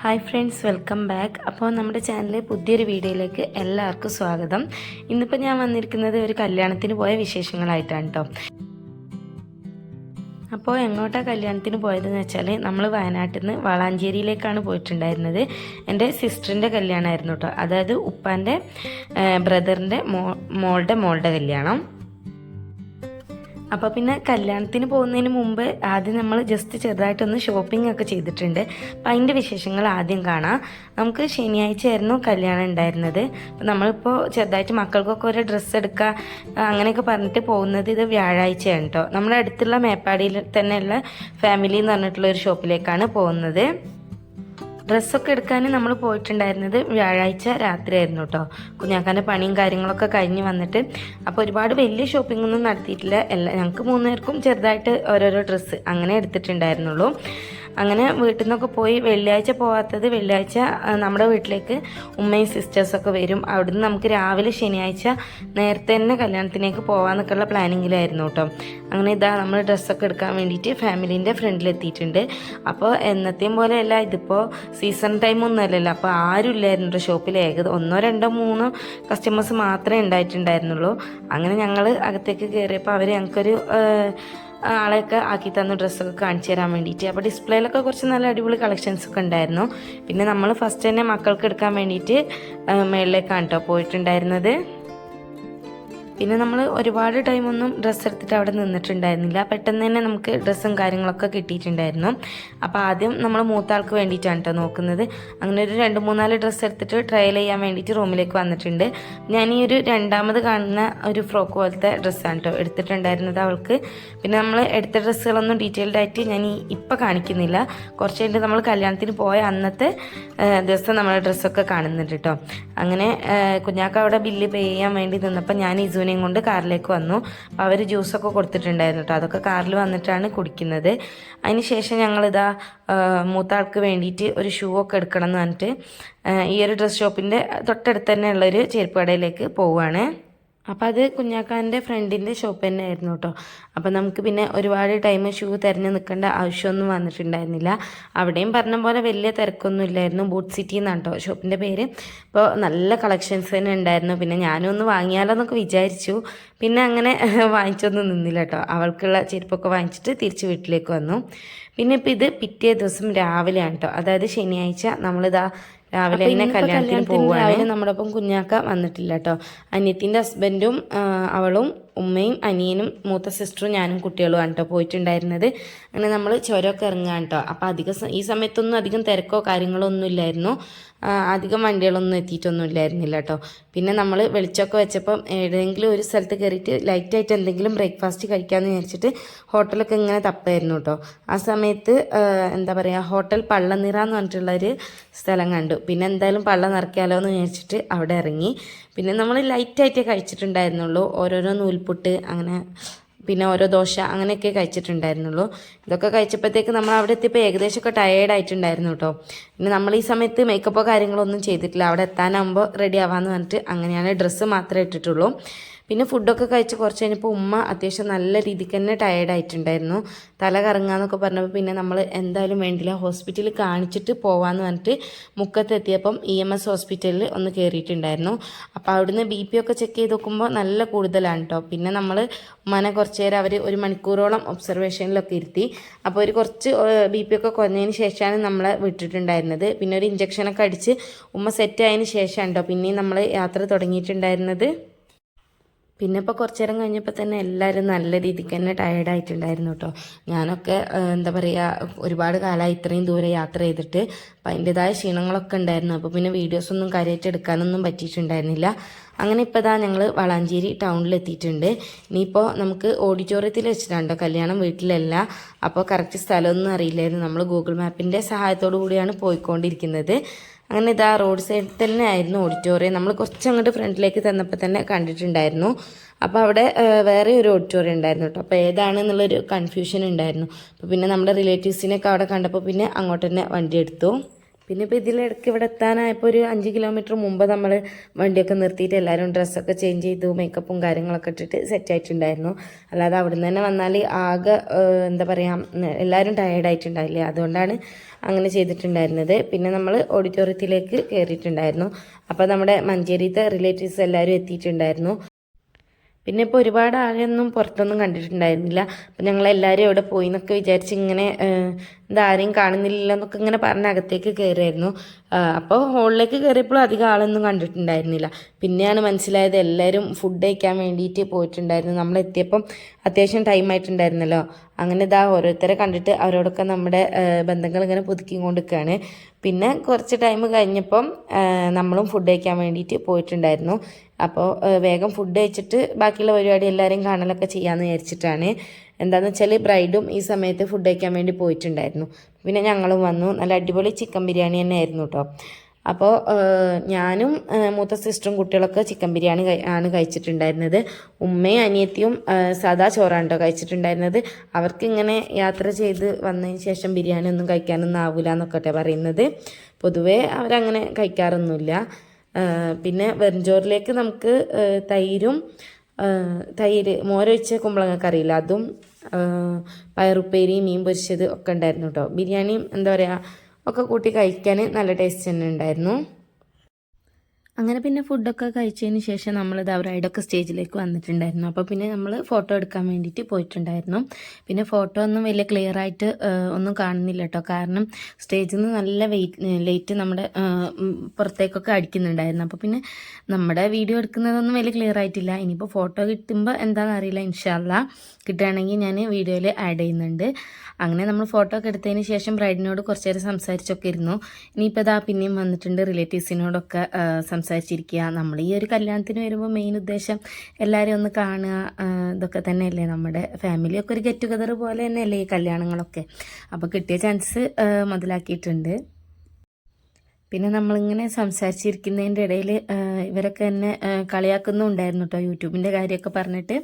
Hi friends welcome back അപ്പോൾ നമ്മുടെ ചാനലിലെ പുതിയൊരു വീഡിയോയിലേക്ക് എല്ലാവർക്കും സ്വാഗതം. ഇന്നിപ്പോൾ ഞാൻ വന്നിരിക്കുന്നത് ഒരു കല്യാണത്തിന് പോയ വിശേഷങ്ങളായിട്ടാണ് കേട്ടോ അപ്പോൾ എങ്ങോട്ടാണ് കല്യാണത്തിന് പോയതെന്ന് വെച്ചാൽ നമ്മൾ വയനാട്ടിൽ നിന്ന് വളാഞ്ചേരിയിലേക്കാണ് പോയിട്ടുണ്ടായിരുന്നത്. എന്റെ സിസ്റ്ററിന്റെ കല്യാണമായിരുന്നു കേട്ടോ അതായത് ഉപ്പാന്റെ ബ്രദറിന്റെ മോ മോളുടെ മോളുടെ കല്യാണം. അപ്പോൾ പിന്നെ കല്യാണത്തിന് പോകുന്നതിന് മുമ്പ് ആദ്യം നമ്മൾ ജസ്റ്റ് ചെറുതായിട്ടൊന്ന് ഷോപ്പിംഗ് ഒക്കെ ചെയ്തിട്ടുണ്ട്. അപ്പം അതിന്റെ വിശേഷങ്ങൾ ആദ്യം കാണാം. നമുക്ക് ശനിയാഴ്ച ആയിരുന്നു കല്യാണം ഉണ്ടായിരുന്നത്. അപ്പം നമ്മളിപ്പോൾ ചെറുതായിട്ട് മക്കൾക്കൊക്കെ ഒരു ഡ്രസ്സ് എടുക്കുക അങ്ങനെയൊക്കെ പറഞ്ഞിട്ട് പോകുന്നത് ഇത് വ്യാഴാഴ്ചയാണ് കേട്ടോ. നമ്മുടെ അടുത്തുള്ള മേപ്പാടിയിൽ തന്നെയുള്ള ഫാമിലി എന്ന് പറഞ്ഞിട്ടുള്ള ഒരു ഷോപ്പിലേക്കാണ് പോകുന്നത്. ഡ്രസ്സൊക്കെ എടുക്കാൻ നമ്മൾ പോയിട്ടുണ്ടായിരുന്നത് വ്യാഴാഴ്ച രാത്രിയായിരുന്നു കേട്ടോ. കുഞ്ഞാക്കാന്റെ പണിയും കാര്യങ്ങളൊക്കെ കഴിഞ്ഞ് വന്നിട്ട് അപ്പോൾ ഒരുപാട് വലിയ ഷോപ്പിംഗ് ഒന്നും നടത്തിയിട്ടില്ല. എല്ലാ ഞങ്ങൾക്ക് മൂന്നുപേർക്കും ചെറുതായിട്ട് ഓരോരോ ഡ്രസ്സ് അങ്ങനെ എടുത്തിട്ടുണ്ടായിരുന്നുള്ളൂ. അങ്ങനെ വീട്ടിൽ നിന്നൊക്കെ പോയി വെള്ളിയാഴ്ച പോകാത്തത് വെള്ളിയാഴ്ച നമ്മുടെ വീട്ടിലേക്ക് ഉമ്മയും സിസ്റ്റേഴ്സൊക്കെ വരും. അവിടുന്ന് നമുക്ക് രാവിലെ ശനിയാഴ്ച നേരത്തെ തന്നെ കല്യാണത്തിനേക്ക് പോകാമെന്നൊക്കെയുള്ള പ്ലാനിങ്ങിലായിരുന്നു കേട്ടോ. അങ്ങനെ ഇതാ നമ്മൾ ഡ്രസ്സൊക്കെ എടുക്കാൻ വേണ്ടിയിട്ട് ഫാമിലീന്റെ ഫ്രണ്ടിലെത്തിയിട്ടുണ്ട്. അപ്പോൾ എന്നത്തെയും പോലെയല്ല ഇതിപ്പോൾ സീസൺ ടൈം ഒന്നും അല്ലല്ലോ. അപ്പോൾ ആരും ഇല്ലായിരുന്നു ഷോപ്പിൽ ഏകദേശം ഒന്നോ രണ്ടോ മൂന്നോ കസ്റ്റമേഴ്സ് മാത്രമേ ഉണ്ടായിട്ടുണ്ടായിരുന്നുള്ളൂ. അങ്ങനെ ഞങ്ങൾ അകത്തേക്ക് കയറിയപ്പോൾ അവർ ഞങ്ങൾക്കൊരു ആളെയൊക്കെ ആക്കി തന്ന ഡ്രസ്സൊക്കെ കാണിച്ചു തരാൻ വേണ്ടിയിട്ട്. അപ്പോൾ ഡിസ്പ്ലേയിലൊക്കെ കുറച്ച് നല്ല അടിപൊളി കളക്ഷൻസ് ഒക്കെ ഉണ്ടായിരുന്നു. പിന്നെ നമ്മൾ ഫസ്റ്റ് തന്നെ മക്കൾക്ക് എടുക്കാൻ വേണ്ടിയിട്ട് മേളിലേക്കാണ് കേട്ടോ പോയിട്ടുണ്ടായിരുന്നത്. പിന്നെ നമ്മൾ ഒരുപാട് ടൈമൊന്നും ഡ്രസ്സ് എടുത്തിട്ട് അവിടെ നിന്നിട്ടുണ്ടായിരുന്നില്ല. പെട്ടെന്ന് തന്നെ നമുക്ക് ഡ്രസ്സും കാര്യങ്ങളൊക്കെ കിട്ടിയിട്ടുണ്ടായിരുന്നു. അപ്പോൾ ആദ്യം നമ്മൾ മൂത്താൾക്ക് വേണ്ടിയിട്ടാണ് കേട്ടോ നോക്കുന്നത്. അങ്ങനെ ഒരു രണ്ട് മൂന്നാൽ ഡ്രസ്സ് എടുത്തിട്ട് ട്രയൽ ചെയ്യാൻ വേണ്ടിയിട്ട് റൂമിലേക്ക് വന്നിട്ടുണ്ട്. ഞാൻ ഈ ഒരു രണ്ടാമത് കാണുന്ന ഒരു ഫ്രോക്ക് പോലത്തെ ഡ്രസ്സാണ് കേട്ടോ എടുത്തിട്ടുണ്ടായിരുന്നത് അവൾക്ക്. പിന്നെ നമ്മൾ എടുത്ത ഡ്രസ്സുകളൊന്നും ഡീറ്റെയിൽഡ് ആയിട്ട് ഞാൻ ഈ ഇപ്പം കാണിക്കുന്നില്ല. കുറച്ച് നമ്മൾ കല്യാണത്തിന് പോയ അന്നത്തെ ദിവസം നമ്മൾ ഡ്രസ്സൊക്കെ കാണുന്നുണ്ട് കേട്ടോ അങ്ങനെ കുഞ്ഞാക്ക അവിടെ ബില്ല് പേ ചെയ്യാൻ വേണ്ടി നിന്നപ്പോൾ ഞാൻ ഇസുവിനെയും കൊണ്ട് കാറിലേക്ക് വന്നു. അവർ ജ്യൂസൊക്കെ കൊടുത്തിട്ടുണ്ടായിരുന്നു കേട്ടോ അതൊക്കെ കാറിൽ വന്നിട്ടാണ് കുടിക്കുന്നത്. അതിന് ശേഷം ഞങ്ങളിതാ മൂത്താൾക്ക് വേണ്ടിയിട്ട് ഒരു ഷൂ ഒക്കെ എടുക്കണം എന്ന് പറഞ്ഞിട്ട് ഈ ഒരു ഡ്രസ് ഷോപ്പിന്റെ തൊട്ടടുത്ത് തന്നെ ഉള്ളൊരു ചെരുപ്പ് കടയിലേക്ക് പോവുകയാണ് അപ്പോൾ അത് കുഞ്ഞാക്കാന്റെ ഫ്രണ്ടിന്റെ ഷോപ്പ് തന്നെ ആയിരുന്നു കേട്ടോ അപ്പോൾ നമുക്ക് പിന്നെ ഒരുപാട് ടൈം ഷൂ തിരഞ്ഞ് നിൽക്കേണ്ട ആവശ്യമൊന്നും വന്നിട്ടുണ്ടായിരുന്നില്ല. അവിടെയും പറഞ്ഞ പോലെ വലിയ തിരക്കൊന്നും ഇല്ലായിരുന്നു. ബൂട്ട് സിറ്റി എന്നാണ് കേട്ടോ ഷോപ്പിന്റെ പേര്. അപ്പോൾ നല്ല കളക്ഷൻസ് തന്നെ ഉണ്ടായിരുന്നു. പിന്നെ ഞാനും ഒന്ന് വാങ്ങിയാലോ എന്നൊക്കെ വിചാരിച്ചു. പിന്നെ അങ്ങനെ വാങ്ങിച്ചൊന്നും നിന്നില്ല കേട്ടോ അവൾക്കുള്ള ചെരുപ്പൊക്കെ വാങ്ങിച്ചിട്ട് തിരിച്ച് വീട്ടിലേക്ക് വന്നു. പിന്നെ ഇപ്പം ഇത് പിറ്റേ ദിവസം രാവിലെയാണ് കേട്ടോ അതായത് ശനിയാഴ്ച നമ്മളിതാ രാവിലെ തന്നെ കല്യാണത്തിന് പോവുകയാണ് നമ്മുടെ ഒപ്പം കുഞ്ഞാക്ക വന്നിട്ടില്ല കേട്ടോ അനിയത്തിന്റെ ഹസ്ബൻഡും അവളും ഉമ്മയും അനിയനും മൂത്ത സിസ്റ്ററും ഞാനും കുട്ടികളും കേട്ടോ പോയിട്ടുണ്ടായിരുന്നത്. അങ്ങനെ നമ്മൾ ചുരമൊക്കെ ഇറങ്ങാൻ കേട്ടോ അപ്പോൾ അധികം ഈ സമയത്തൊന്നും അധികം തിരക്കോ കാര്യങ്ങളോ ഒന്നും ഇല്ലായിരുന്നു. അധികം വണ്ടികളൊന്നും എത്തിയിട്ടൊന്നും ഇല്ലായിരുന്നില്ല കേട്ടോ പിന്നെ നമ്മൾ വെളിച്ചമൊക്കെ വെച്ചപ്പം ഏതെങ്കിലും ഒരു സ്ഥലത്ത് കയറിയിട്ട് ലൈറ്റായിട്ട് എന്തെങ്കിലും ബ്രേക്ക്ഫാസ്റ്റ് കഴിക്കാമെന്ന് വിചാരിച്ചിട്ട് ഹോട്ടലൊക്കെ ഇങ്ങനെ തപ്പായിരുന്നു കേട്ടോ ആ സമയത്ത് എന്താ പറയുക ഹോട്ടൽ പള്ളനിറ എന്ന് പറഞ്ഞിട്ടുള്ളൊരു സ്ഥലം കണ്ടു. പിന്നെ എന്തായാലും പള്ള നിറയ്ക്കാലോ എന്ന് വിചാരിച്ചിട്ട് അവിടെ ഇറങ്ങി. പിന്നെ നമ്മൾ ലൈറ്റായിട്ടേ കഴിച്ചിട്ടുണ്ടായിരുന്നുള്ളൂ. ഓരോരോ നൂൽപുട്ട് അങ്ങനെ പിന്നെ ഓരോ ദോശ അങ്ങനെയൊക്കെ കഴിച്ചിട്ടുണ്ടായിരുന്നുള്ളൂ. ഇതൊക്കെ കഴിച്ചപ്പോഴത്തേക്ക് നമ്മൾ അവിടെ എത്തിയപ്പോൾ ഏകദേശമൊക്കെ ടയേർഡ് ആയിട്ടുണ്ടായിരുന്നു കേട്ടോ. പിന്നെ നമ്മൾ ഈ സമയത്ത് മേക്കപ്പോ കാര്യങ്ങളൊന്നും ചെയ്തിട്ടില്ല. അവിടെ എത്താനാകുമ്പോൾ റെഡി ആവാമെന്ന് പറഞ്ഞിട്ട് അങ്ങനെയാണ് ഡ്രസ്സ് മാത്രമേ ഇട്ടിട്ടുള്ളൂ. പിന്നെ ഫുഡൊക്കെ കഴിച്ച് കുറച്ച് കഴിഞ്ഞപ്പോൾ ഉമ്മ അത്യാവശ്യം നല്ല രീതിക്ക് തന്നെ ടയേർഡായിട്ടുണ്ടായിരുന്നു തല കറങ്ങാന്നൊക്കെ പറഞ്ഞപ്പോൾ പിന്നെ നമ്മൾ എന്തായാലും വേണ്ടില്ല ഹോസ്പിറ്റലിൽ കാണിച്ചിട്ട് പോവാന്ന് പറഞ്ഞിട്ട് മുക്കത്തെത്തിയപ്പം ഇ എം എസ് ഹോസ്പിറ്റലിൽ ഒന്ന് കയറിയിട്ടുണ്ടായിരുന്നു അപ്പോൾ അവിടുന്ന് ബി പി ഒക്കെ ചെക്ക് ചെയ്ത് നോക്കുമ്പോൾ നല്ല കൂടുതലാണ് കേട്ടോ പിന്നെ നമ്മൾ ഉമ്മനെ കുറച്ച് നേരം അവർ ഒരു മണിക്കൂറോളം ഒബ്സർവേഷനിലൊക്കെ ഇരുത്തി. അപ്പോൾ ഒരു കുറച്ച് ബി പി ഒക്കെ കുറഞ്ഞതിന് ശേഷമാണ് നമ്മളെ വിട്ടിട്ടുണ്ടായിരുന്നത്. പിന്നെ ഒരു ഇഞ്ചക്ഷനൊക്കെ അടിച്ച് ഉമ്മ സെറ്റ് ആയതിന് ശേഷമാണ് കേട്ടോ പിന്നെയും നമ്മൾ യാത്ര തുടങ്ങിയിട്ടുണ്ടായിരുന്നത്. പിന്നെ ഇപ്പോൾ കുറച്ച് നേരം കഴിഞ്ഞപ്പോൾ തന്നെ എല്ലാവരും നല്ല രീതിക്ക് തന്നെ ടയേർഡായിട്ടുണ്ടായിരുന്നു കേട്ടോ ഞാനൊക്കെ എന്താ പറയുക ഒരുപാട് കാലമായി ഇത്രയും ദൂരെ യാത്ര ചെയ്തിട്ട് അപ്പം അതിന്റെതായ ക്ഷീണങ്ങളൊക്കെ ഉണ്ടായിരുന്നു. അപ്പോൾ പിന്നെ വീഡിയോസൊന്നും കാര്യമായിട്ട് എടുക്കാനൊന്നും പറ്റിയിട്ടുണ്ടായിരുന്നില്ല. അങ്ങനെ ഇപ്പോൾ ഇതാ ഞങ്ങൾ വളാഞ്ചേരി ടൗണിൽ എത്തിയിട്ടുണ്ട്. ഇനിയിപ്പോൾ നമുക്ക് ഓഡിറ്റോറിയത്തിൽ വെച്ചിട്ടുണ്ടോ കല്യാണം വീട്ടിലല്ല. അപ്പോൾ കറക്റ്റ് സ്ഥലമൊന്നും അറിയില്ലായിരുന്നു. നമ്മൾ ഗൂഗിൾ മാപ്പിന്റെ സഹായത്തോടു കൂടിയാണ് പോയിക്കൊണ്ടിരിക്കുന്നത്. അങ്ങനെ ഇതാ റോഡ് സൈഡിൽ തന്നെ ആയിരുന്നു ഓഡിറ്റോറിയം നമ്മൾ കുറച്ച് അങ്ങോട്ട് ഫ്രണ്ടിലേക്ക് തന്നപ്പോൾ തന്നെ കണ്ടിട്ടുണ്ടായിരുന്നു. അപ്പോൾ അവിടെ വേറെ ഒരു ഓഡിറ്റോറിയം ഉണ്ടായിരുന്നു കേട്ടോ. അപ്പോൾ ഏതാണെന്നുള്ളൊരു കൺഫ്യൂഷൻ ഉണ്ടായിരുന്നു. അപ്പോൾ പിന്നെ നമ്മുടെ റിലേറ്റീവ്സിനെയൊക്കെ അവിടെ കണ്ടപ്പോൾ പിന്നെ അങ്ങോട്ട് തന്നെ വണ്ടി എടുത്തു. പിന്നെ ഇപ്പോൾ ഇതിലിടയ്ക്ക് ഇവിടെ എത്താനായപ്പോൾ ഒരു അഞ്ച് കിലോമീറ്റർ മുമ്പ് നമ്മൾ വണ്ടിയൊക്കെ നിർത്തിയിട്ട് എല്ലാവരും ഡ്രസ്സൊക്കെ ചേഞ്ച് ചെയ്തു മേക്കപ്പും കാര്യങ്ങളൊക്കെ ഇട്ടിട്ട് സെറ്റ് ആയിട്ടുണ്ടായിരുന്നു. അല്ലാതെ അവിടെ നിന്ന് തന്നെ വന്നാൽ ആകെ എന്താ പറയുക എല്ലാവരും ടയേർഡായിട്ടുണ്ടായില്ലേ അതുകൊണ്ടാണ് അങ്ങനെ ചെയ്തിട്ടുണ്ടായിരുന്നത്. പിന്നെ നമ്മൾ ഓഡിറ്റോറിയത്തിലേക്ക് കയറിയിട്ടുണ്ടായിരുന്നു അപ്പോൾ നമ്മുടെ മഞ്ചേരിത്തെ റിലേറ്റീവ്സ് എല്ലാവരും എത്തിയിട്ടുണ്ടായിരുന്നു. പിന്നെ ഇപ്പോൾ ഒരുപാട് ആരെയൊന്നും പുറത്തൊന്നും കണ്ടിട്ടുണ്ടായിരുന്നില്ല. അപ്പം ഞങ്ങളെല്ലാവരും എവിടെ പോയി എന്നൊക്കെ വിചാരിച്ച് ഇങ്ങനെ ആരെയും കാണുന്നില്ല എന്നൊക്കെ ഇങ്ങനെ പറഞ്ഞ് അകത്തേക്ക് കയറിയായിരുന്നു അപ്പോൾ ഹോളിലേക്ക് കയറിയപ്പോഴും അധികം ആളൊന്നും കണ്ടിട്ടുണ്ടായിരുന്നില്ല. പിന്നെയാണ് മനസ്സിലായത് എല്ലാവരും ഫുഡ് കഴിക്കാൻ വേണ്ടിയിട്ട് പോയിട്ടുണ്ടായിരുന്നു. നമ്മൾ എത്തിയപ്പം അത്യാവശ്യം ടൈം ആയിട്ടുണ്ടായിരുന്നല്ലോ. അങ്ങനെ ഇതാ ഓരോരുത്തരെ കണ്ടിട്ട് അവരോടൊക്കെ നമ്മുടെ ബന്ധങ്ങൾ ഇങ്ങനെ പുതുക്കി കൊണ്ടിരിക്കുകയാണ് പിന്നെ കുറച്ച് ടൈം കഴിഞ്ഞപ്പം നമ്മളും ഫുഡ് കഴിക്കാൻ വേണ്ടിയിട്ട് പോയിട്ടുണ്ടായിരുന്നു. അപ്പോൾ വേഗം ഫുഡ് കഴിച്ചിട്ട് ബാക്കിയുള്ള പരിപാടി എല്ലാവരെയും കാണലൊക്കെ ചെയ്യാമെന്ന് വിചാരിച്ചിട്ടാണ്. എന്താണെന്ന് വെച്ചാൽ ബ്രൈഡും ഈ സമയത്ത് ഫുഡ് കഴിക്കാൻ വേണ്ടി പോയിട്ടുണ്ടായിരുന്നു. പിന്നെ ഞങ്ങളും വന്നു. നല്ല അടിപൊളി ചിക്കൻ ബിരിയാണി തന്നെ ആയിരുന്നു കേട്ടോ അപ്പോൾ ഞാനും മൂത്ത സിസ്റ്ററും കുട്ടികളൊക്കെ ചിക്കൻ ബിരിയാണി ആണ് കഴിച്ചിട്ടുണ്ടായിരുന്നത്. ഉമ്മയും അനിയത്തിയും സാധാ ചോറാണ് കേട്ടോ കഴിച്ചിട്ടുണ്ടായിരുന്നത്. അവർക്ക് ഇങ്ങനെ യാത്ര ചെയ്ത് വന്നതിന് ശേഷം ബിരിയാണി ഒന്നും കഴിക്കാനൊന്നും ആവില്ല എന്നൊക്കെ പറയുന്നത്. പൊതുവേ അവരങ്ങനെ കഴിക്കാറൊന്നുമില്ല. പിന്നെ വെറുംചോറിലേക്ക് നമുക്ക് തൈരും തൈര് മോരൊഴിച്ച കുമ്പളങ്ങ കറിയില്ല. അതും പയറുപ്പേരി മീൻ പൊരിച്ചത് ഒക്കെ ഉണ്ടായിരുന്നു കേട്ടോ ബിരിയാണിയും എന്താ പറയുക ഒക്കെ കൂട്ടി കഴിക്കാൻ നല്ല ടേസ്റ്റ് തന്നെ ഉണ്ടായിരുന്നു. അങ്ങനെ പിന്നെ ഫുഡൊക്കെ കഴിച്ചതിന് ശേഷം നമ്മൾ ഒക്കെ സ്റ്റേജിലേക്ക് വന്നിട്ടുണ്ടായിരുന്നു. അപ്പോൾ പിന്നെ നമ്മൾ ഫോട്ടോ എടുക്കാൻ വേണ്ടിയിട്ട് പോയിട്ടുണ്ടായിരുന്നു. പിന്നെ ഫോട്ടോ ഒന്നും വലിയ ക്ലിയർ ആയിട്ട് ഒന്നും കാണുന്നില്ല കേട്ടോ. കാരണം സ്റ്റേജിൽ നിന്ന് നല്ല വെയിറ്റ് ലൈറ്റ് നമ്മുടെ പുറത്തേക്കൊക്കെ അടിക്കുന്നുണ്ടായിരുന്നു. അപ്പോൾ പിന്നെ നമ്മുടെ വീഡിയോ എടുക്കുന്നതൊന്നും വലിയ ക്ലിയർ ആയിട്ടില്ല. ഇനിയിപ്പോൾ ഫോട്ടോ കിട്ടുമ്പോൾ എന്താണെന്ന് അറിയില്ല. ഇൻഷാല്ല കിട്ടുകയാണെങ്കിൽ ഞാൻ വീഡിയോയിൽ ആഡ് ചെയ്യുന്നുണ്ട്. അങ്ങനെ നമ്മൾ ഫോട്ടോ ഒക്കെ എടുത്തതിന് ശേഷം ബ്രൈഡിനോട് കുറച്ച് നേരം സംസാരിച്ചൊക്കെ ഇരുന്നു. ഇനിയിപ്പോൾ ഇതാ പിന്നെയും വന്നിട്ടുണ്ട് റിലേറ്റീവ്സിനോടൊക്കെ ആ, സംസാരിച്ചിരിക്കുക. നമ്മൾ ഈ ഒരു കല്യാണത്തിന് വരുമ്പോൾ മെയിൻ ഉദ്ദേശം എല്ലാവരെയും ഒന്ന് കാണുക ഇതൊക്കെ തന്നെയല്ലേ നമ്മുടെ ഫാമിലിയൊക്കെ ഒരു ഗെറ്റ് ടുഗദർ പോലെ തന്നെയല്ലേ ഈ കല്യാണങ്ങളൊക്കെ. അപ്പോൾ കിട്ടിയ ചാൻസ് മുതലാക്കിയിട്ടുണ്ട്. പിന്നെ നമ്മളിങ്ങനെ സംസാരിച്ചിരിക്കുന്നതിന്റെ ഇടയിൽ ഇവരൊക്കെ എന്നെ കളിയാക്കുന്നുണ്ടായിരുന്നു കേട്ടോ യൂട്യൂബിന്റെ കാര്യമൊക്കെ പറഞ്ഞിട്ട്.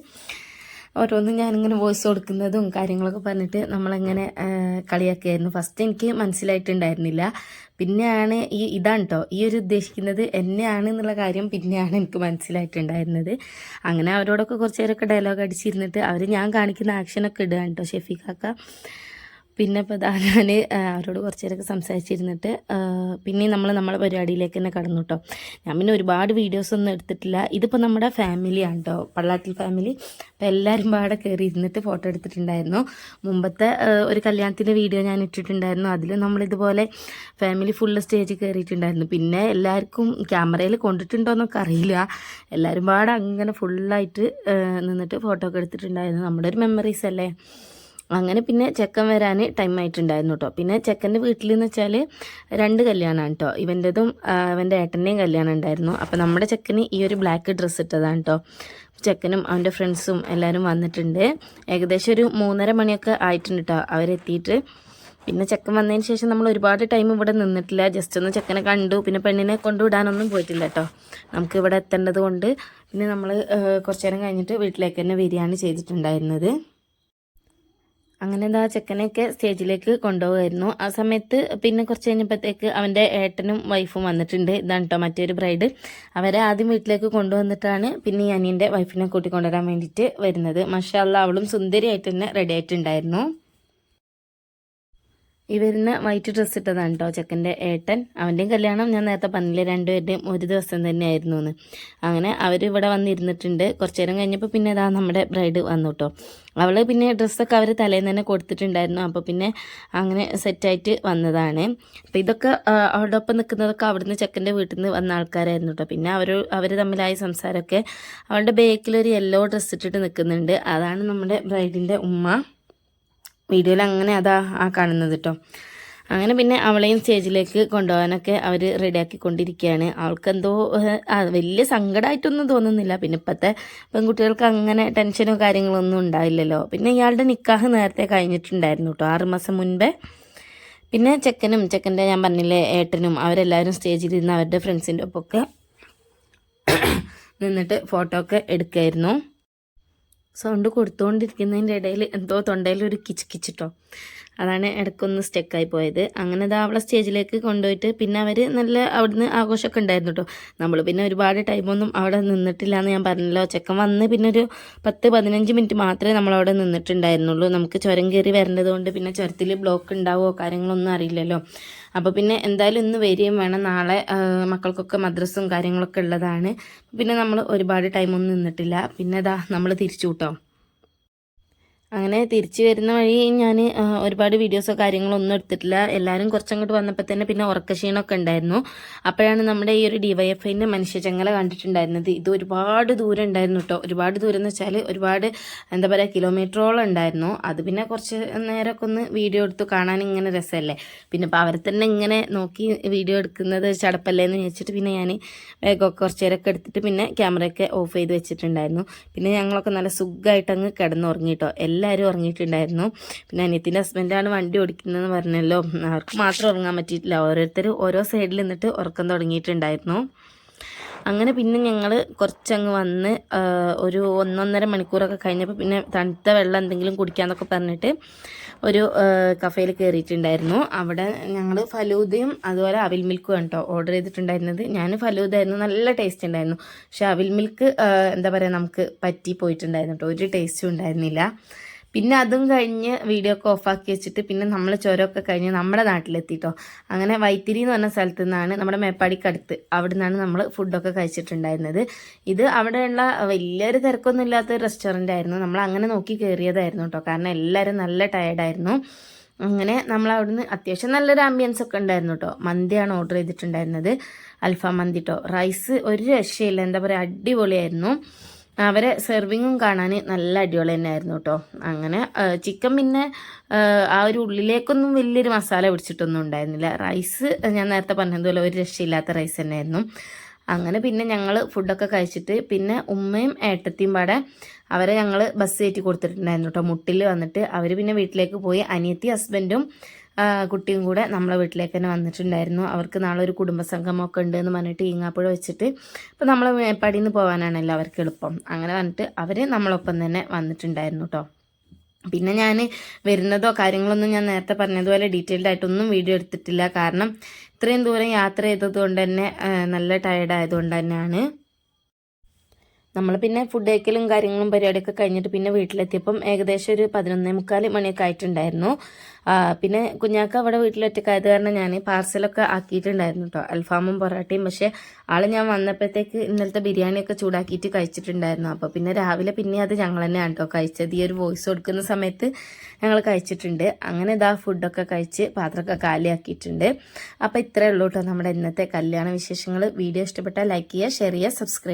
ഓരോന്നും ഞാനിങ്ങനെ വോയിസ് കൊടുക്കുന്നതും കാര്യങ്ങളൊക്കെ പറഞ്ഞിട്ട് നമ്മളങ്ങനെ കളിയൊക്കെ കളിയാക്കിയായിരുന്നു. ഫസ്റ്റ് എനിക്ക് മനസ്സിലായിട്ടുണ്ടായിരുന്നില്ല. പിന്നെയാണ് ഈ ഇതാണ് കേട്ടോ ഈ ഒരു ഉദ്ദേശിക്കുന്നത് എന്നെയാണ് എന്നുള്ള കാര്യം പിന്നെയാണ് എനിക്ക് മനസ്സിലായിട്ടുണ്ടായിരുന്നത്. അങ്ങനെ അവരോടൊക്കെ കുറച്ച് നേരമൊക്കെ ഡയലോഗ് അടിച്ചിരുന്നിട്ട് അവർ ഞാൻ കാണിക്കുന്ന ആക്ഷനൊക്കെ ഇടുകയാണ് കേട്ടോ ഷെഫീഖാക്ക പിന്നെ ഇപ്പോൾ ഇതാ ഞാൻ അവരോട് കുറച്ച് നേരമൊക്കെ സംസാരിച്ചിരുന്നിട്ട് പിന്നെ നമ്മൾ നമ്മളെ പരിപാടിയിലേക്ക് തന്നെ കടന്നു കേട്ടോ ഞാൻ പിന്നെ ഒരുപാട് വീഡിയോസ് ഒന്നും എടുത്തിട്ടില്ല. ഇതിപ്പോൾ നമ്മുടെ ഫാമിലിയാണ് കേട്ടോ പള്ളാട്ടിൽ ഫാമിലി അപ്പോൾ എല്ലാവരും പാടെ കയറി ഇരുന്നിട്ട് ഫോട്ടോ എടുത്തിട്ടുണ്ടായിരുന്നു. മുമ്പത്തെ ഒരു കല്യാണത്തിന്റെ വീഡിയോ ഞാൻ ഇട്ടിട്ടുണ്ടായിരുന്നു. അതിൽ നമ്മളിതുപോലെ ഫാമിലി ഫുള്ള് സ്റ്റേജിൽ കയറിയിട്ടുണ്ടായിരുന്നു പിന്നെ എല്ലാവർക്കും ക്യാമറയിൽ കൊണ്ടിട്ടുണ്ടോ എന്നൊക്കെ അറിയില്ല. എല്ലാവരും പാടെ അങ്ങനെ ഫുള്ളായിട്ട് നിന്നിട്ട് ഫോട്ടോ ഒക്കെ എടുത്തിട്ടുണ്ടായിരുന്നു. നമ്മുടെ ഒരു മെമ്മറീസ് അല്ലേ? അങ്ങനെ പിന്നെ ചെക്കൻ വരാൻ ടൈം ആയിട്ടുണ്ടായിരുന്നു കേട്ടോ പിന്നെ ചെക്കന്റെ വീട്ടിൽ എന്ന് വെച്ചാൽ രണ്ട് കല്യാണമാണ് കേട്ടോ ഇവന്റെതും അവന്റെ ഏട്ടന്റെയും കല്യാണം ഉണ്ടായിരുന്നു. അപ്പോൾ നമ്മുടെ ചെക്കന് ഈ ഒരു ബ്ലാക്ക് ഡ്രസ്സ് ഇട്ടതാണ് കേട്ടോ ചെക്കനും അവന്റെ ഫ്രണ്ട്സും എല്ലാവരും വന്നിട്ടുണ്ട്. ഏകദേശം ഒരു മൂന്നര മണിയൊക്കെ ആയിട്ടുണ്ട് കേട്ടോ അവരെത്തിയിട്ട്. പിന്നെ ചെക്കൻ വന്നതിന് ശേഷം നമ്മൾ ഒരുപാട് ടൈം ഇവിടെ നിന്നിട്ടില്ല. ജസ്റ്റ് ഒന്ന് ചെക്കനെ കണ്ടു. പിന്നെ പെണ്ണിനെ കൊണ്ടുവിടാനൊന്നും പോയിട്ടില്ല കേട്ടോ നമുക്ക് ഇവിടെ എത്തേണ്ടത് കൊണ്ട്. പിന്നെ നമ്മൾ കുറച്ച് നേരം കഴിഞ്ഞിട്ട് വീട്ടിലേക്ക് തന്നെ വരികയാണ് ചെയ്തിട്ടുണ്ടായിരുന്നത്. അങ്ങനെ എന്താ ചെക്കനെയൊക്കെ സ്റ്റേജിലേക്ക് കൊണ്ടുപോകുമായിരുന്നു. ആ സമയത്ത് പിന്നെ കുറച്ച് കഴിഞ്ഞപ്പോഴത്തേക്ക് അവന്റെ ഏട്ടനും വൈഫും വന്നിട്ടുണ്ട്. ഇതാണ് കേട്ടോ മറ്റൊരു ബ്രൈഡ്. അവരെ ആദ്യം വീട്ടിലേക്ക് കൊണ്ടുവന്നിട്ടാണ് പിന്നെ അനിയന്റെ വൈഫിനെ കൂട്ടിക്കൊണ്ടുവരാൻ വേണ്ടിയിട്ട് വരുന്നത്. മഷാല്ല അവളും സുന്ദരിയായിട്ട് തന്നെ റെഡി ആയിട്ടുണ്ടായിരുന്നു. ഈ വരുന്ന വൈറ്റ് ഡ്രസ്സ് ഇട്ടതാണ് കേട്ടോ ചെക്കന്റെ ഏട്ടൻ. അവന്റെയും കല്യാണം ഞാൻ നേരത്തെ പറഞ്ഞില്ലേ രണ്ടുപേരുടെയും ഒരു ദിവസം തന്നെയായിരുന്നു എന്ന്. അങ്ങനെ അവർ ഇവിടെ വന്നിരുന്നിട്ടുണ്ട്. കുറച്ച് നേരം കഴിഞ്ഞപ്പോൾ പിന്നെ ഇതാ നമ്മുടെ ബ്രൈഡ് വന്നു കേട്ടോ അവൾ പിന്നെ ഡ്രസ്സൊക്കെ അവർ തലേന്ന് തന്നെ കൊടുത്തിട്ടുണ്ടായിരുന്നു. അപ്പോൾ പിന്നെ അങ്ങനെ സെറ്റായിട്ട് വന്നതാണ്. അപ്പോൾ ഇതൊക്കെ അവളുടെ ഒപ്പം നിൽക്കുന്നതൊക്കെ അവിടുന്ന് ചെക്കന്റെ വീട്ടിൽ നിന്ന് വന്ന ആൾക്കാരായിരുന്നു കേട്ടോ പിന്നെ അവർ അവർ തമ്മിലായ സംസാരമൊക്കെ അവളുടെ ബേക്കിൽ ഒരു യെല്ലോ ഡ്രസ്സ് ഇട്ടിട്ട് നിൽക്കുന്നുണ്ട്. അതാണ് നമ്മുടെ ബ്രൈഡിന്റെ ഉമ്മ. വീഡിയോയിൽ അങ്ങനെ അതാ ആ കാണുന്നത് കേട്ടോ അങ്ങനെ പിന്നെ അവളെയും സ്റ്റേജിലേക്ക് കൊണ്ടുപോകാനൊക്കെ അവർ റെഡിയാക്കി കൊണ്ടിരിക്കുകയാണ് അവൾക്കെന്തോ വലിയ സങ്കടമായിട്ടൊന്നും തോന്നുന്നില്ല. പിന്നെ ഇപ്പോഴത്തെ പെൺകുട്ടികൾക്ക് അങ്ങനെ ടെൻഷനോ കാര്യങ്ങളൊന്നും ഉണ്ടാവില്ലല്ലോ. പിന്നെ ഇയാളുടെ നിക്കാഹ് നേരത്തെ കഴിഞ്ഞിട്ടുണ്ടായിരുന്നു കേട്ടോ ആറുമാസം മുൻപേ. പിന്നെ ചെക്കനും ചെക്കന്റെ ഞാൻ പറഞ്ഞില്ലേ ഏട്ടനും അവരെല്ലാവരും സ്റ്റേജിൽ ഇരുന്ന് അവരുടെ ഫ്രണ്ട്സിന്റെ ഒപ്പമൊക്കെ നിന്നിട്ട് ഫോട്ടോ ഒക്കെ എടുക്കായിരുന്നു. സൗണ്ട് കൊടുത്തുകൊണ്ടിരിക്കുന്നതിന്റെ ഇടയിൽ എന്തോ തൊണ്ടയിൽ ഒരു കിച്ച് കിച്ചിട്ടോ. അതാണ് ഇടയ്ക്കൊന്ന് സ്റ്റെക്കായി പോയത്. അങ്ങനെ അത് അവളെ സ്റ്റേജിലേക്ക് കൊണ്ടുപോയിട്ട് പിന്നെ അവർ നല്ല അവിടുന്ന് ആഘോഷമൊക്കെ ഉണ്ടായിരുന്നു കേട്ടോ നമ്മൾ പിന്നെ ഒരുപാട് ടൈമൊന്നും അവിടെ നിന്നിട്ടില്ല എന്ന് ഞാൻ പറഞ്ഞല്ലോ. ചെക്കൻ വന്ന് പിന്നെ ഒരു പത്ത് പതിനഞ്ച് മിനിറ്റ് മാത്രമേ നമ്മളവിടെ നിന്നിട്ടുണ്ടായിരുന്നുള്ളൂ. നമുക്ക് ചുരം കയറി വരേണ്ടത് കൊണ്ട് പിന്നെ ചുരത്തിൽ ബ്ലോക്ക് ഉണ്ടാവുമോ കാര്യങ്ങളൊന്നും അറിയില്ലല്ലോ. അപ്പോൾ പിന്നെ എന്തായാലും ഇന്ന് വരികയും വേണം. നാളെ മക്കൾക്കൊക്കെ മദ്രസും കാര്യങ്ങളൊക്കെ ഉള്ളതാണ്. പിന്നെ നമ്മൾ ഒരുപാട് ടൈമൊന്നും നിന്നിട്ടില്ല. പിന്നെ ഇതാ നമ്മൾ തിരിച്ചു കൂട്ടോ അങ്ങനെ തിരിച്ചു വരുന്ന വഴി ഞാൻ ഒരുപാട് വീഡിയോസോ കാര്യങ്ങളോ ഒന്നും എടുത്തിട്ടില്ല. എല്ലാവരും കുറച്ചങ്ങോട്ട് വന്നപ്പോൾ തന്നെ പിന്നെ ഉറക്കക്ഷീണമൊക്കെ ഉണ്ടായിരുന്നു. അപ്പോഴാണ് നമ്മുടെ ഈ ഒരു ഡിവൈഎഫ്ഐന്റെ മനുഷ്യചങ്ങല കണ്ടിട്ടുണ്ടായിരുന്നത്. ഇത് ഒരുപാട് ദൂരം ഉണ്ടായിരുന്നു കേട്ടോ. ഒരുപാട് ദൂരം എന്ന് വെച്ചാൽ ഒരുപാട് എന്താ പറയുക കിലോമീറ്ററോളം ഉണ്ടായിരുന്നു. അത് പിന്നെ കുറച്ച് നേരമൊക്കെ ഒന്ന് വീഡിയോ എടുത്തു കാണാൻ ഇങ്ങനെ രസമല്ലേ? പിന്നെ ഇപ്പോൾ അവരെ തന്നെ ഇങ്ങനെ നോക്കി വീഡിയോ എടുക്കുന്നത് ചടപ്പല്ലേ എന്ന് ചോദിച്ചിട്ട് പിന്നെ ഞാൻ വേഗമൊക്കെ കുറച്ച് നേരമൊക്കെ എടുത്തിട്ട് പിന്നെ ക്യാമറയൊക്കെ ഓഫ് ചെയ്ത് വെച്ചിട്ടുണ്ടായിരുന്നു. പിന്നെ ഞങ്ങളൊക്കെ നല്ല സുഖമായിട്ട് അങ്ങ് കിടന്നുറങ്ങി കേട്ടോ. എല്ലാവരും ഉറങ്ങിയിട്ടുണ്ടായിരുന്നു. പിന്നെ അനിയത്തിന്റെ ഹസ്ബൻഡാണ് വണ്ടി ഓടിക്കുന്നതെന്ന് പറഞ്ഞല്ലോ. അവർക്ക് മാത്രം ഉറങ്ങാൻ പറ്റിയിട്ടില്ല. ഓരോരുത്തർ ഓരോ സൈഡിൽ നിന്നിട്ട് ഉറക്കം തുടങ്ങിയിട്ടുണ്ടായിരുന്നു. അങ്ങനെ പിന്നെ ഞങ്ങൾ കുറച്ചങ്ങ് വന്ന് ഒരു ഒന്നൊന്നര മണിക്കൂറൊക്കെ കഴിഞ്ഞപ്പോൾ പിന്നെ തണുത്ത വെള്ളം എന്തെങ്കിലും കുടിക്കാമെന്നൊക്കെ പറഞ്ഞിട്ട് ഒരു കഫേയിൽ കയറിയിട്ടുണ്ടായിരുന്നു അവിടെ ഞങ്ങൾ ഫലൂദയും അതുപോലെ അവിൽ മിൽക്കും കേട്ടോ ഓർഡർ ചെയ്തിട്ടുണ്ടായിരുന്നത്. ഞാൻ ഫലൂദ ആയിരുന്നു. നല്ല ടേസ്റ്റ് ഉണ്ടായിരുന്നു. പക്ഷെ അവിൽ മിൽക്ക് എന്താ പറയുക നമുക്ക് പറ്റി പോയിട്ടുണ്ടായിരുന്നു കേട്ടോ ഒരു ടേസ്റ്റും ഉണ്ടായിരുന്നില്ല. പിന്നെ അതും കഴിഞ്ഞ് വീഡിയോ ഒക്കെ ഓഫാക്കി വെച്ചിട്ട് പിന്നെ നമ്മൾ ചുരമൊക്കെ കഴിഞ്ഞ് നമ്മുടെ നാട്ടിലെത്തിട്ടോ. അങ്ങനെ വൈത്തിരി എന്ന് പറഞ്ഞ സ്ഥലത്ത് നിന്നാണ് നമ്മുടെ മേപ്പാടിക്കടുത്ത് അവിടെ നിന്നാണ് നമ്മൾ ഫുഡൊക്കെ കഴിച്ചിട്ടുണ്ടായിരുന്നത്. ഇത് അവിടെയുള്ള വലിയൊരു തിരക്കൊന്നും ഇല്ലാത്ത റെസ്റ്റോറന്റ് ആയിരുന്നു. നമ്മൾ അങ്ങനെ നോക്കി കയറിയതായിരുന്നു കേട്ടോ. കാരണം എല്ലാവരും നല്ല ടയർഡായിരുന്നു അങ്ങനെ നമ്മൾ അവിടുന്ന് അത്യാവശ്യം നല്ലൊരു ആംബിയൻസ് ഒക്കെ ഉണ്ടായിരുന്നു കേട്ടോ. മന്തിയാണ് ഓർഡർ ചെയ്തിട്ടുണ്ടായിരുന്നത്. അൽഫാം മന്തി കേട്ടോ റൈസ് ഒരു രക്ഷയില്ല. എന്താ പറയുക അടിപൊളിയായിരുന്നു. അവരെ സെർവിങ്ങും കാണാൻ നല്ല അടിപൊളി തന്നെയായിരുന്നു കേട്ടോ അങ്ങനെ ചിക്കൻ പിന്നെ ആ, ഒരു ഉള്ളിലേക്കൊന്നും വലിയൊരു മസാല പിടിച്ചിട്ടൊന്നും ഉണ്ടായിരുന്നില്ല. റൈസ് ഞാൻ നേരത്തെ പറഞ്ഞതുപോലെ ഒരു രക്ഷയില്ലാത്ത റൈസ് തന്നെയായിരുന്നു. അങ്ങനെ പിന്നെ ഞങ്ങൾ ഫുഡൊക്കെ കഴിച്ചിട്ട് പിന്നെ ഉമ്മയും ഏട്ടത്തിയും പാടെ അവരെ ഞങ്ങൾ ബസ് കയറ്റി കൊടുത്തിട്ടുണ്ടായിരുന്നു കേട്ടോ മുട്ടിൽ വന്നിട്ട് അവർ പിന്നെ വീട്ടിലേക്ക് പോയി. അനിയത്തി ഹസ്ബൻഡും കുട്ടിയും കൂടെ നമ്മളെ വീട്ടിലേക്ക് തന്നെ വന്നിട്ടുണ്ടായിരുന്നു. അവർക്ക് നാളെ ഒരു കുടുംബസംഗമൊക്കെ ഉണ്ട് എന്ന് പറഞ്ഞിട്ട് ഈങ്ങാപ്പുഴ വെച്ചിട്ട് അപ്പോൾ നമ്മൾ മേപ്പാടിയിൽ നിന്ന് പോകാനാണല്ലോ അവർക്ക് എളുപ്പം. അങ്ങനെ വന്നിട്ട് അവർ നമ്മളൊപ്പം തന്നെ വന്നിട്ടുണ്ടായിരുന്നു കേട്ടോ പിന്നെ ഞാൻ വരുന്നതോ കാര്യങ്ങളൊന്നും ഞാൻ നേരത്തെ പറഞ്ഞതുപോലെ ഡീറ്റെയിൽഡ് ആയിട്ടൊന്നും വീഡിയോ എടുത്തിട്ടില്ല. കാരണം ഇത്രയും ദൂരം യാത്ര ചെയ്തത് കൊണ്ട് തന്നെ നല്ല ടയർഡ് ആയതുകൊണ്ട് തന്നെയാണ്. നമ്മൾ പിന്നെ ഫുഡ് കഴിക്കലും കാര്യങ്ങളും പരിപാടിയൊക്കെ കഴിഞ്ഞിട്ട് പിന്നെ വീട്ടിലെത്തിയപ്പം ഏകദേശം ഒരു പതിനൊന്നേ മുക്കാൽ മണിയൊക്കെ ആയിട്ടുണ്ടായിരുന്നു. പിന്നെ കുഞ്ഞാക്ക അവിടെ വീട്ടിലൊറ്റക്കായത് കാരണം ഞാൻ പാർസലൊക്കെ ആക്കിയിട്ടുണ്ടായിരുന്നു കേട്ടോ അൽഫാമും പൊറോട്ടയും. പക്ഷേ ആൾ ഞാൻ വന്നപ്പോഴത്തേക്ക് ഇന്നലത്തെ ബിരിയാണിയൊക്കെ ചൂടാക്കിയിട്ട് കഴിച്ചിട്ടുണ്ടായിരുന്നു. അപ്പോൾ പിന്നെ രാവിലെ പിന്നെ അത് ഞങ്ങൾ തന്നെയാണ് കേട്ടോ കഴിച്ചത്. ഈ ഒരു വോയിസ് കൊടുക്കുന്ന സമയത്ത് ഞങ്ങൾ കഴിച്ചിട്ടുണ്ട്. അങ്ങനെ ഇതാ ഫുഡൊക്കെ കഴിച്ച് പാത്രമൊക്കെ കാലിയാക്കിയിട്ടുണ്ട്. അപ്പോൾ ഇത്രയേ ഉള്ളൂ കേട്ടോ നമ്മുടെ ഇന്നത്തെ കല്യാണ വിശേഷങ്ങൾ വീഡിയോ ഇഷ്ടപ്പെട്ടാൽ ലൈക്ക് ചെയ്യുക ഷെയർ ചെയ്യുക സബ്സ്ക്രൈബ്